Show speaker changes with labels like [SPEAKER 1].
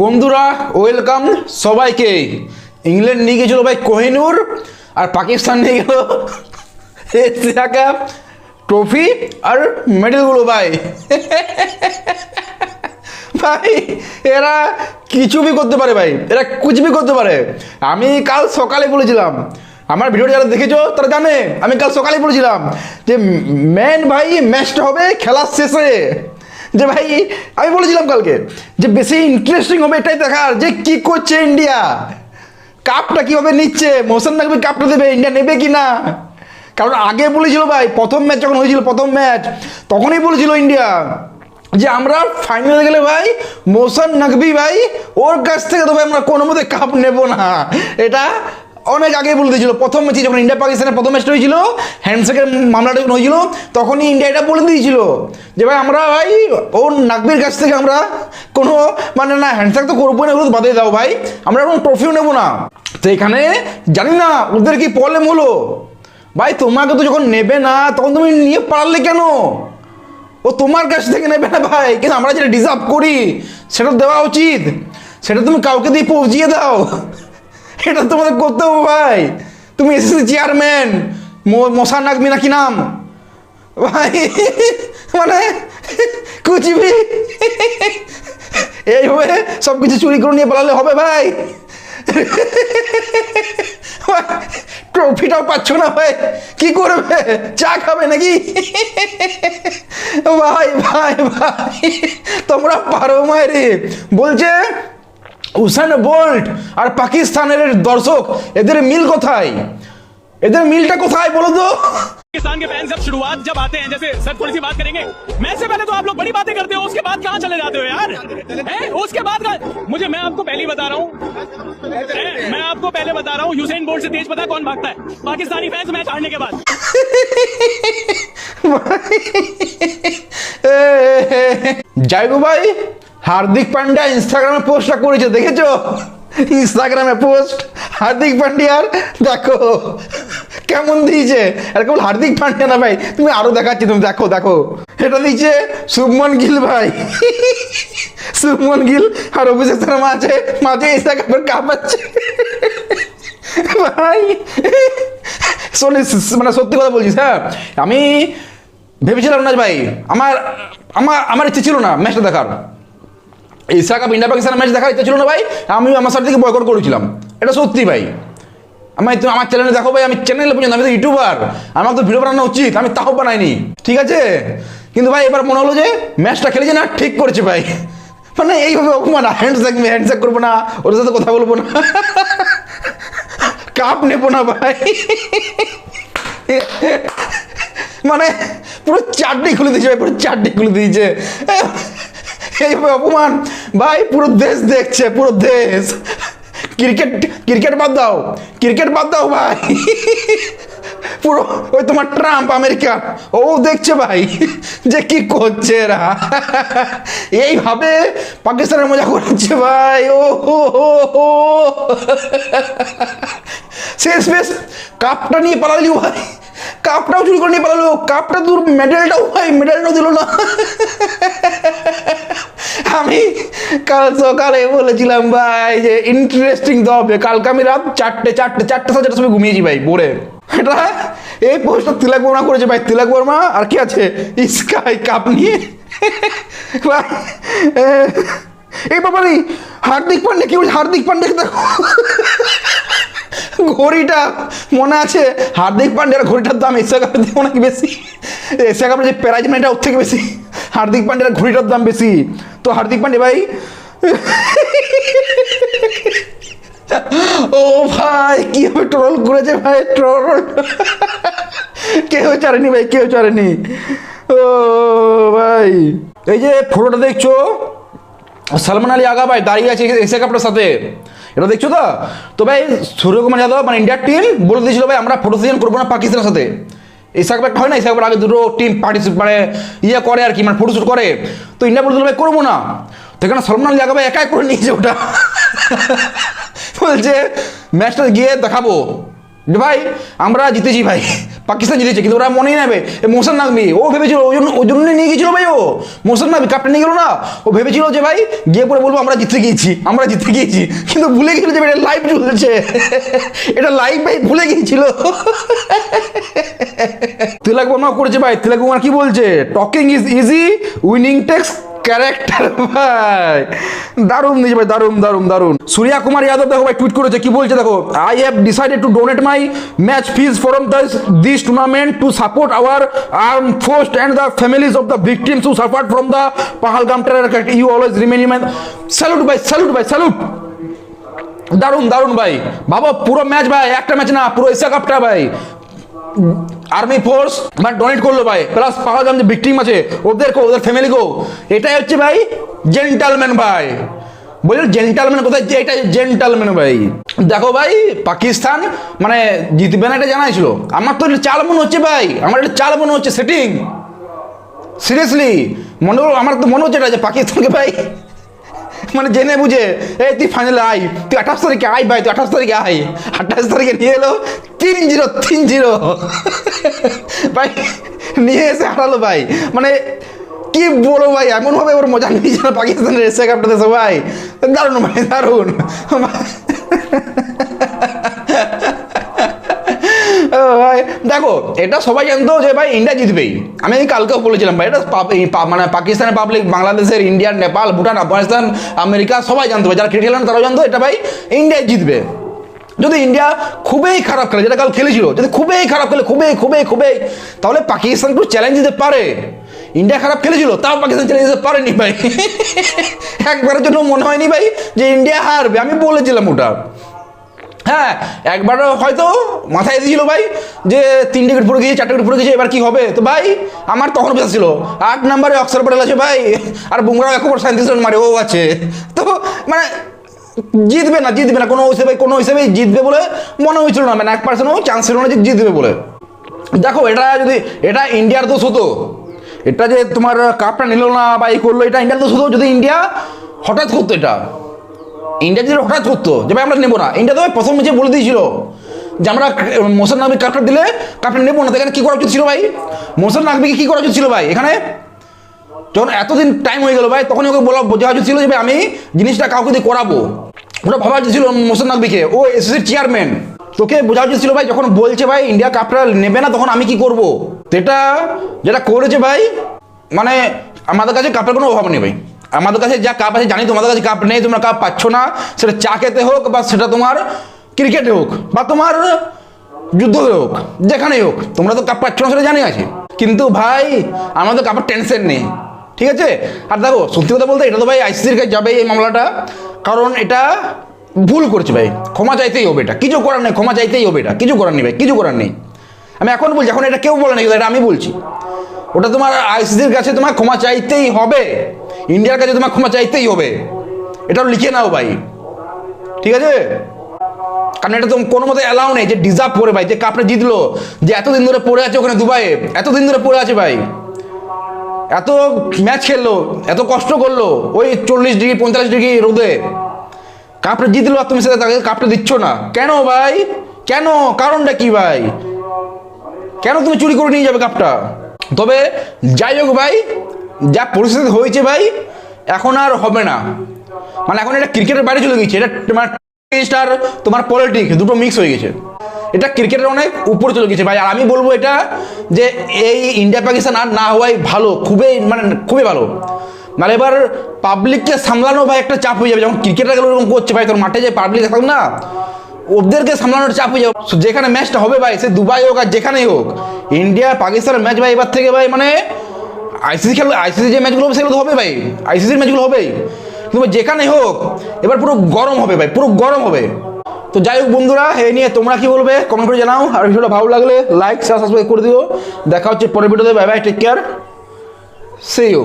[SPEAKER 1] বন্ধুরা ওয়েলকাম সবাইকে। ইংল্যান্ড নিয়ে গেছিল ভাই কোহিনুর, আর পাকিস্তান নিয়ে গেল এশিয়া কাপ ট্রফি আর মেডেলগুলো ভাই। ভাই, এরা কিছু বি করতে পারে ভাই, এরা কুছ বি করতে পারে। আমি কাল সকালে বলেছিলাম, আমার ভিডিওটা যারা দেখেছ তারা জানে, আমি কাল সকালে বলেছিলাম যে মেন ভাই ম্যাচটা হবে খেলার শেষে। যে ভাই, আমি বলেছিলাম কালকে যে বেশি ইন্টারেস্টিং হবে এটাই দেখার যে কি করছে ইন্ডিয়া কাপটা কীভাবে নিচ্ছে? মোশন নাকবি কাপটা দেবে? ইন্ডিয়া নেবে কি না কারণ আগে বলেছিল ভাই, প্রথম ম্যাচ যখন হয়েছিল, প্রথম ম্যাচ তখনই বলেছিল ইন্ডিয়া যে আমরা ফাইনালে গেলে ভাই মোশন নাকবি ভাই, ওর কাছ থেকে তো ভাই আমরা কোনো মতে কাপ নেব না। এটা অনেক আগে বলে দিয়েছিল, প্রথম ম্যাচে যখন ইন্ডিয়া পাকিস্তানের প্রথম ম্যাচটা হয়েছিল হ্যান্ডশেকের মামলাটা যখন হয়েছিল তখনই ইন্ডিয়া এটা বলে দিয়েছিল যে, ভাই, আমরা ভাই, ওর নাকবির কাছ থেকে আমরা কোনো মানে না হ্যান্ডশেক তো করব না, ওগুলো বাদে দাও ভাই, আমরা কোনো ট্রফিও নেব না। তো এখানে জানি না, ওদের কি প্রবলেম হলো? ভাই, তোমাকে তো যখন নেবে না, তখন তুমি নিয়ে পারলে কেন? ও তোমার কাছ থেকে নেবে না ভাই, কিন্তু আমরা যেটা ডিজার্ভ করি, সেটা দেওয়া উচিত, সেটা তুমি কাউকে দিয়ে পৌঁছিয়ে দাও। এটা তোমাদের করতে হবে ভাই। তুমি এসেছি চেয়ারম্যান মশা নাকবি নাকি নাম? ভাই মানে কুচিবি। এইভাবে সব কিছু চুরি করে নিয়ে পালালে হবে ভাই। ট্রফিটাও পাচ্ছ না ভাই। কি করবে? চা খাবে নাকি? ভাই ভাই ভাই, তোমরা পারো মায়েরে বলছে উসান বোল্ট আর পাকিস্তানের দর্শক এদের মিল কোথায় এদের মিলটা কোথায় বলো তো
[SPEAKER 2] पाकिस्तान के फैंस जब शुरुआत जब आते हैं जैसे सर थोड़ी सी बात करेंगे मैच से पहले तो आप लोग बड़ी बातें करते हो उसके बाद कहाँ चले जाते हो यार हैं? उसके बाद कहाँ- मुझे मैं आपको पहले ही बता रहा हूँ हैं? मैं आपको पहले बता रहा हूँ यूसेन बोल्ट से तेज पता है कौन भागता है पाकिस्तानी फैंस मैच हारने के बाद
[SPEAKER 1] যাই গো ভাই হার্দিক পান্ডিয়া ইনস্টাগ্রামে পোস্টটা করেছে, দেখেছ? ইনস্টাগ্রামে পোস্ট হার্দিক পান্ডিয়ার, দেখো, কেমন দিয়েছে? কেবল হার্দিক পান্ডিয়া না ভাই, তুমি আরও দেখাচ্ছি, তুমি দেখো দেখো। এটা দিয়েছে শুভমন গিল ভাই। শুভমন গিল আর অভিষেক শর্মা আছে মাঝে ইনস্টাগ্রামের কাঁপাচ্ছে। ভাই মানে সত্যি কথা বলছিস হ্যাঁ? আমি ভেবেছিলাম না ভাই, আমার আমার আমার ইচ্ছে ছিল না ম্যাচটা দেখার। এশিয়া কাপ ইন্ডিয়া পাকিস্তানের ম্যাচ দেখার ইচ্ছে ছিল না ভাই? আমি আমার সাথে থেকে বয়কট করেছিলাম। এটা সত্যি ভাই। আমি তুমি আমার চ্যানেলে দেখো ভাই, আমি চ্যানেলে পর্যন্ত, আমি তো ইউটিউবার আমার তো ভিডিও বানানো উচিত, আমি তাও বানাইনি। ঠিক আছে? কিন্তু ভাই, এবার মনে হলো যে ম্যাচটা খেলেছে না, ঠিক করেছে ভাই। মানে এইভাবে অপমান হ্যান্ডশেক হ্যান্ডশেক করব না ওর সাথে কথা বলব না। কাপ নেব না ভাই। মানে পুরো চারটি খুলে দিয়েছে ভাই, পুরো চারটি খুলে দিয়েছে। এইভাবে অপমান। ভাই, পুরো দেশ দেখছে, পুরো দেশ। ক্রিকেট ক্রিকেট বাদ দাও, ক্রিকেট বাদ দাও ভাই। পুরো, ওই তোমার ট্রাম্প, আমেরিকা। ও দেখছে ভাই, যে কি করছে এরা। এইভাবে পাকিস্তানের মজা করছে ভাই। ও হো শেষ বেশ কাপটা নিয়ে পালালি ভাই। কাপটাও চুরি করে নিয়ে পালালো। কাপটা দূর মেডেলটাও ভাই মেডেলটাও দিল না। আমি কাল সকালে বলেছিলাম, ভাই, যে ইন্টারেস্টিং তো হবে কালকে আমি রাত চারটে চারটে চারটে, সাড়ে চারটার সময় ঘুমিয়েছি, ভাই বোরে এটা, এই পোস্টটা তিলক বর্মা করেছে, ভাই, তিলক বর্মা, আর কি আছে? স্কাই কাপ নিয়ে এই ব্যাপারে হার্দিক পান্ডে, কি বলছে? হার্দিক পান্ডেকে দেখো? ঘড়িটা মনে আছে? হার্দিক পান্ডের ঘড়িটার দাম এশিয়া কাপের দাম অনেক বেশি? এশিয়া কাপের যে প্রাইজ মানিটা ওর থেকে বেশি। হার্দিক পান্ডের ঘড়িটার দাম বেশি। তো হার্দিক পান্ডে ভাই ও ভাই, কীভাবে ট্রোল করেছে ভাই ট্রোল কেউ চারেনি ভাই, কেউ চারেনি ও ভাই, এই যে ফটোটা দেখছ? সালমান আলী আগা ভাই দাঁড়িয়ে আছে এশিয়া কাপটার সাথে। এটা দেখছ তো? তো ভাই সূর্যকুমার যাদব মানে ইন্ডিয়ার টিম বলে দিয়েছিল ভাই, আমরা ফটো সেশন করব না পাকিস্তানের সাথে। এশিয়া কাপ হয় না এই কাপের আগে দুটো টিম পার্টিসিপেট মানে ইয়ে করে আর কি মানে ফটোশ্যুট করে। তো ইন্ডিয়া বলছিল ভাই করব না। তো এখানে সলমান আলী আগে একাই করে নিয়েছে ওটা। বলছে ম্যাচটা গিয়ে দেখাবো। ভাই, আমরা জিতেছি ভাই। পাকিস্তান জিতেছে, কিন্তু ওরা মনেই নেবে। মোসান নাকবি ও ভেবেছিল ওই জন্য ওই জন্য নিয়ে গেছিল ভাই ও। মোসান নাকবি কাপটা নিয়ে গেল না। ও ভেবেছিল যে ভাই, গিয়ে পরে বলব, আমরা জিতে গিয়েছি, আমরা জিতে গিয়েছি। কিন্তু ভুলে গেছিল যে এটা লাইভ চলছে। এটা লাইভ ভাই, ভুলে গিয়েছিল। তিলক বর্মা করেছে ভাই, তিলক বর্মা কি বলছে? Talking is easy winning takes character ভাই। দারুণ দিয়েছে ভাই, দারুণ দারুণ দারুণ। সূর্যা কুমার যাদব দেখো ভাই টুইট করেছে, কি বলছে দেখো? I have decided to donate my match fees from this tournament to support our arm force and the families of the victims who suffered from the Pahalgam terror you always remain in salute ভাই salute ভাই salute দারুণ দারুণ, ভাই। ভাবো পুরো match ভাই, একটা match না, পুরো এশিয়া কাপটা ভাই। আর্মি ফোর্স মানে ডোনেট করল ভাই। প্লাস পাহাড় যে ভিকটিম আছে, ওদের ওদেরকে ওদের ফ্যামিলি ফ্যামিলিকেও এটাই হচ্ছে ভাই জেন্টালম্যান ভাই। বললেন জেন্টালম্যান কোথায়? যে এটা জেন্টালম্যান ভাই। দেখো ভাই, পাকিস্তান মানে জিতবে না এটা জানাই ছিল আমার তো চাল মনে হচ্ছে ভাই। আমার এটা চাল মনে হচ্ছে সেটিং সিরিয়াসলি মনে আমার তো মনে হচ্ছে এটা যে পাকিস্তানকে ভাই মানে জেনে বুঝে, এই, তুই ফাইনালে আই তুই আঠাশ তারিখে আয় ভাই, তুই আঠাশ তারিখে আয়। আঠাশ তারিখে নিয়ে এলো তিন জিরো তিন জিরো। ভাই, নিয়ে এসে হারালো ভাই। মানে কি বলো ভাই এমন এমনভাবে ওর মজা নিয়েছে না পাকিস্তানের এসে কাপটাতে সবাই। দারুণ ভাই, দারুণ। দেখো, এটা সবাই জানতো যে ভাই ইন্ডিয়া জিতবেই। আমি কালকেও বলেছিলাম ভাই, এটা মানে পাকিস্তানের পাবলিক বাংলাদেশের ইন্ডিয়া নেপাল ভুটান আফগানিস্তান আমেরিকা সবাই জানতো যারা ক্রিকেট তারাও জানতো এটা ভাই ইন্ডিয়াই জিতবে। যদি ইন্ডিয়া খুবই খারাপ খেলে, যেটা কাল খেলেছিল, যদি খুবই খারাপ খেলে, খুবই খুবই খুবই, তাহলে পাকিস্তান একটু চ্যালেঞ্জ দিতে পারে। ইন্ডিয়া খারাপ খেলেছিল, তাও পাকিস্তান চ্যালেঞ্জ দিতে পারেনি ভাই। একবারের জন্য মনে হয়নি ভাই যে ইন্ডিয়া হারবে, আমি বলেছিলাম ওটা। হ্যাঁ একবার হয়তো মাথায় দিয়েছিল ভাই যে তিন টিকিট পড়ে গিয়েছে চারটে টিকিট পড়ে গিয়েছে, এবার কি হবে? তো ভাই, আমার তখন বেঁচে ছিল। আট নম্বরে অক্সর পটেল আছে ভাই, আর বুমরাও এক সাঁত্রিশ রান মারে, ও আছে। তো মানে জিতবে না জিতবে না, কোনো হিসেবে, কোনো হিসেবেই জিতবে বলে মনে হয়েছিল না মানে এক পার্সেন্টও চান্স ছিল না যে জিতবে বলে। দেখো, এটা যদি, এটা ইন্ডিয়ার দোষ হতো, এটা যে তোমার কাপটা নিল না বা এই করল, এটা ইন্ডিয়ার দোষ হতো যদি ইন্ডিয়া হঠাৎ করতো এটা। ইন্ডিয়া যদি হঠাৎ করতো, যে ভাই আমরা নেব না। ইন্ডিয়া তো প্রথম ম্যাচে বলে দিয়েছিল যে আমরা মোসান নাকবি কাপটা দিলে কাপটা নেব না এখানে কী করা উচিত ছিল ভাই? মোসান নাকবিকে কী করা উচিত ছিল ভাই? এখানে যখন এতদিন টাইম হয়ে গেল ভাই, তখনই ওকে বলা বোঝা উচিত ছিল যে ভাই, আমি জিনিসটা কাউকে দিয়ে করাবো। ওটা ভাবা উচিত ছিল মোসান নাকবিকে ও এসএসির চেয়ারম্যান তোকে বোঝা উচিত ছিল ভাই, যখন বলছে ভাই, ইন্ডিয়া কাপটা নেবে না, তখন আমি কি করব? এটা যেটা করেছে ভাই মানে আমাদের কাছে কাপের কোনো অভাব নেই ভাই। আমাদের কাছে যা কাপ আছে, জানি তোমাদের কাছে কাপ নেই, তোমরা কাপ পাচ্ছ না। সেটা চা খেতে হোক বা সেটা তোমার ক্রিকেটে হোক বা তোমার যুদ্ধ হোক, যেখানেই হোক, তোমরা তো কাপ পাচ্ছ না, সেটা জানি আছে। কিন্তু ভাই, আমাদের কাপের টেনশন নেই, ঠিক আছে? আর দেখো, সত্যি কথা বলতে এটা তো ভাই আইসিসির কাছে যাবে এই মামলাটা, কারণ এটা ভুল করছে ভাই। ক্ষমা চাইতেই হবে এটা। কিছু করার নেই, ক্ষমা চাইতেই হবে এটা। কিছু করার নেই ভাই, কিছু করার নেই। আমি এখন বলছি, এখন এটা কেউ বলে না এটা আমি বলছি। ওটা তোমার আইসিসির কাছে তোমার ক্ষমা চাইতেই হবে। ইন্ডিয়ার কাছে তোমার ক্ষমা চাইতেই হবে। এটাও লিখে নাও ভাই। ঠিক আছে? কারণ এটা তো কোনো মতে অ্যালাউ নেই যে ডিজার্ভ করে ভাই, যে কাপটা জিতলো, যে এতদিন ধরে পড়ে আছে ওখানে দুবাইয়ে, এতদিন ধরে পড়ে আছে ভাই। এত ম্যাচ খেললো, এত কষ্ট করল, ওই চল্লিশ ডিগ্রি পঁয়তাল্লিশ ডিগ্রি রোদে। কাপটা জিতলো আর তুমি সেটা তাকে কাপটা দিচ্ছ না। কেন ভাই? কেন? কারণটা কি ভাই? কেন তুমি চুরি করে নিয়ে যাবে কাপটা? তবে যাই হোক ভাই যা পরিস্থিতি হয়েছে ভাই, এখন আর হবে না। মানে এখন এটা ক্রিকেটের বাইরে চলে গেছে। এটা তোমার স্টার তোমার পলিটিক্স দুটো মিক্স হয়ে গেছে। এটা ক্রিকেটের অনেক উপরে চলে গেছে ভাই। আর আমি বলব এটা যে এই ইন্ডিয়া পাকিস্তান আর না হওয়াই ভালো, খুবই মানে খুবই ভালো। মানে এবার পাবলিককে সামলানো ভাই একটা চাপ হয়ে যাবে। যখন ক্রিকেটার গেলে এরকম করছে ভাই, তোর মাঠে যে পাবলিক থাকুক না, ওদেরকে সামলানোর চাপ হয়ে যাবে। যেখানে ম্যাচটা হবে ভাই, সে দুবাই হোক আর যেখানেই হোক ইন্ডিয়া পাকিস্তানের ম্যাচ ভাই এবার থেকে ভাই মানে আইসিসি খেলবে আইসিসি যে ম্যাচগুলো হবে সেগুলো তো হবে ভাই। আইসিসির ম্যাচগুলো হবেই। কিন্তু যেখানে হোক, এবার পুরো গরম হবে ভাই, পুরো গরম হবে। তো যাই হোক বন্ধুরা, এই নিয়ে তোমরা কি বলবে? কমেন্ট করে জানাও। আর ভিডিওটা ভালো লাগলে লাইক শেয়ার সাবস্ক্রাইব করে দিও। দেখা হচ্ছে পরের ভিডিওতে। Bye bye take care see you